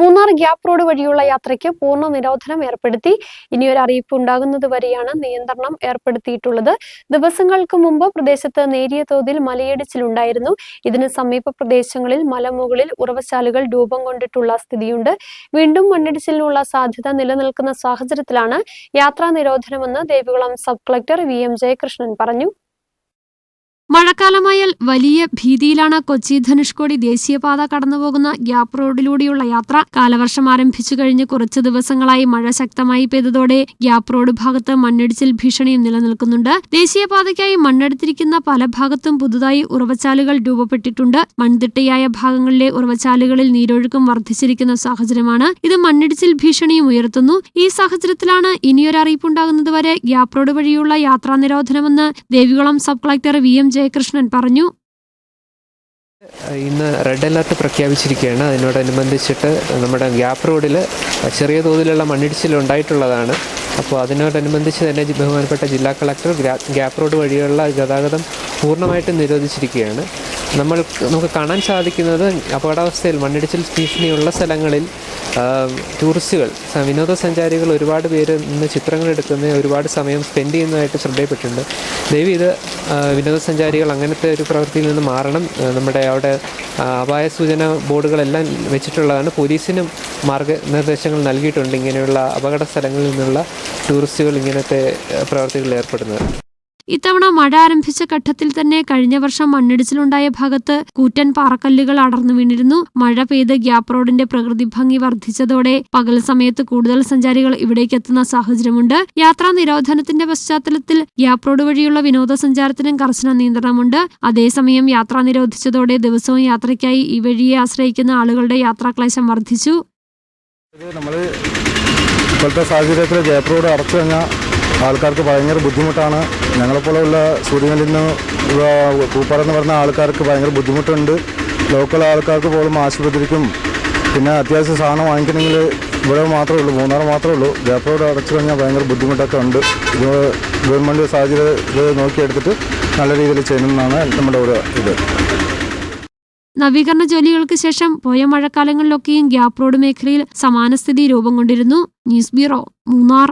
Munnar gap road വഴിയുള്ള യാത്രയ്ക്ക് പൂർണ നിരോധനം ഏർപ്പെടുത്തി ഇനിയൊരു അറിയിപ്പ് ഉണ്ടാകുന്നത് വരെയാണ് നിയന്ത്രണം ഏർപ്പെടുത്തിയിട്ടുള്ളത്. ദിവസങ്ങൾക്ക് മുമ്പ് പ്രദേശത്ത് നേരിയ തോതിൽ മലയിടിച്ചിലുണ്ടായിരുന്നു. ഇതിന് സമീപ പ്രദേശങ്ങളിൽ മലമുകളിൽ ഉറവശാലുകൾ രൂപം കൊണ്ടിട്ടുള്ള സ്ഥിതിയുണ്ട്. വീണ്ടും മണ്ണിടിച്ചിലിനുള്ള സാധ്യത നിലനിൽക്കുന്ന സാഹചര്യത്തിലാണ് യാത്രാ നിരോധനമെന്ന് Devikulam sub collector V M Jayakrishnan പറഞ്ഞു. മഴക്കാലമായാൽ വലിയ ഭീതിയിലാണ് കൊച്ചി ധനുഷ്കോടി ദേശീയപാത കടന്നുപോകുന്ന ഗ്യാപ് റോഡിലൂടെയുള്ള യാത്ര. കാലവർഷം ആരംഭിച്ചു കഴിഞ്ഞ് കുറച്ച് ദിവസങ്ങളായി മഴ ശക്തമായി പെയ്തതോടെ ഗ്യാപ് റോഡ് ഭാഗത്ത് മണ്ണിടിച്ചിൽ ഭീഷണിയും നിലനിൽക്കുന്നുണ്ട്. ദേശീയപാതയ്ക്കായി മണ്ണെടുത്തിരിക്കുന്ന പല ഭാഗത്തും പുതുതായി ഉറവച്ചാലുകൾ രൂപപ്പെട്ടിട്ടുണ്ട്. മൺതിട്ടയായ ഭാഗങ്ങളിലെ ഉറവച്ചാലുകളിൽ നീരൊഴുക്കും വർദ്ധിച്ചിരിക്കുന്ന സാഹചര്യമാണ്. ഇത് മണ്ണിടിച്ചിൽ ഭീഷണിയും ഉയർത്തുന്നു. ഈ സാഹചര്യത്തിലാണ് ഇനിയൊരറിയിപ്പുണ്ടാകുന്നതുവരെ ഗ്യാപ് റോഡ് വഴിയുള്ള യാത്രാ നിരോധനമെന്ന് Devikulam sub collector V M Jayakrishnan പറഞ്ഞു. ഇന്ന് റെഡ് അലർട്ട് പ്രഖ്യാപിച്ചിരിക്കുകയാണ്. അതിനോടനുബന്ധിച്ചിട്ട് നമ്മുടെ ഗ്യാപ്പ് റോഡിൽ ചെറിയ തോതിലുള്ള മണ്ണിടിച്ചിൽ ഉണ്ടായിട്ടുള്ളതാണ്. അപ്പോൾ അതിനോടനുബന്ധിച്ച് തന്നെ ബഹുമാനപ്പെട്ട ജില്ലാ കളക്ടർ ഗ്യാപ് ഗ്യാപ്പ് റോഡ് വഴിയുള്ള ഗതാഗതം പൂർണമായിട്ടും നിരോധിച്ചിരിക്കുകയാണ്. നമ്മൾ നമുക്ക് കാണാൻ സാധിക്കുന്നത് അപകടാവസ്ഥയിൽ മണ്ണിടിച്ചിൽ ഭീഷണിയുള്ള സ്ഥലങ്ങളിൽ ടൂറിസ്റ്റുകൾ വിനോദസഞ്ചാരികൾ ഒരുപാട് പേര് നിന്ന് ചിത്രങ്ങൾ എടുക്കുന്ന ഒരുപാട് സമയം സ്പെൻഡ് ചെയ്യുന്നതായിട്ട് ശ്രദ്ധയിൽപ്പെട്ടിട്ടുണ്ട് ദയവ് ഇത് വിനോദസഞ്ചാരികൾ അങ്ങനത്തെ ഒരു പ്രവൃത്തിയിൽ നിന്ന് മാറണം. നമ്മുടെ അവിടെ അപായ സൂചന ബോർഡുകളെല്ലാം വെച്ചിട്ടുള്ളതാണ്. പോലീസിനും മാർഗനിർദ്ദേശങ്ങൾ നൽകിയിട്ടുണ്ട് ഇങ്ങനെയുള്ള അപകട സ്ഥലങ്ങളിൽ നിന്നുള്ള ടൂറിസ്റ്റുകൾ ഇങ്ങനത്തെ പ്രവർത്തികളിൽ ഏർപ്പെടുന്നത്. ഇത്തവണ മഴ ആരംഭിച്ച ഘട്ടത്തിൽ തന്നെ കഴിഞ്ഞ വർഷം മണ്ണിടിച്ചിലുണ്ടായ ഭാഗത്ത് കൂറ്റൻ പാറക്കല്ലുകൾ അടർന്നു വീണിരുന്നു. മഴ പെയ്ത് ഗ്യാപ് റോഡിന്റെ പ്രകൃതി ഭംഗി വർദ്ധിച്ചതോടെ പകൽ സമയത്ത് കൂടുതൽ സഞ്ചാരികൾ ഇവിടേക്ക് എത്തുന്ന സാഹചര്യമുണ്ട്. യാത്രാ നിരോധനത്തിന്റെ പശ്ചാത്തലത്തിൽ ഗ്യാപ് റോഡ് വഴിയുള്ള വിനോദസഞ്ചാരത്തിനും കർശന നിയന്ത്രണമുണ്ട്. അതേസമയം യാത്ര നിരോധിച്ചതോടെ ദിവസവും യാത്രയ്ക്കായി ഈ വഴിയെ ആശ്രയിക്കുന്ന ആളുകളുടെ യാത്രാക്ലേശം വർദ്ധിച്ചു. ആൾക്കാർക്ക് ഭയങ്കര ബുദ്ധിമുട്ടാണ്. ഞങ്ങളെപ്പോലെയുള്ള സൂര്യനിൽ നിന്ന് പൂപ്പാറ എന്ന് പറഞ്ഞ ആൾക്കാർക്ക് ഭയങ്കര ബുദ്ധിമുട്ടുണ്ട്. ലോക്കൽ ആൾക്കാർക്ക് പോലും ആശുപത്രിക്കും പിന്നെ അത്യാവശ്യ സാധനം വാങ്ങിക്കണമെങ്കിൽ ഇവിടെ മാത്രമേ ഉള്ളൂ മൂന്നാർ മാത്രമേ ഉള്ളൂ. ഗ്യാപ്പ് റോഡ് അടച്ചു കഴിഞ്ഞാൽ ഭയങ്കര ബുദ്ധിമുട്ടൊക്കെ ഉണ്ട്. ഇത് ഗവൺമെന്റ് സാഹചര്യം ഇത് നോക്കിയെടുത്തിട്ട് നല്ല രീതിയിൽ ചെയ്യണമെന്നാണ് നമ്മുടെ ഒരു ഇത്. നവീകരണ ജോലികൾക്ക് ശേഷം പോയ മഴക്കാലങ്ങളിലൊക്കെയും ഗ്യാപ്പ് റോഡ് മേഖലയിൽ സമാനസ്ഥിതി രൂപം കൊണ്ടിരുന്നു. News bureau Munnar.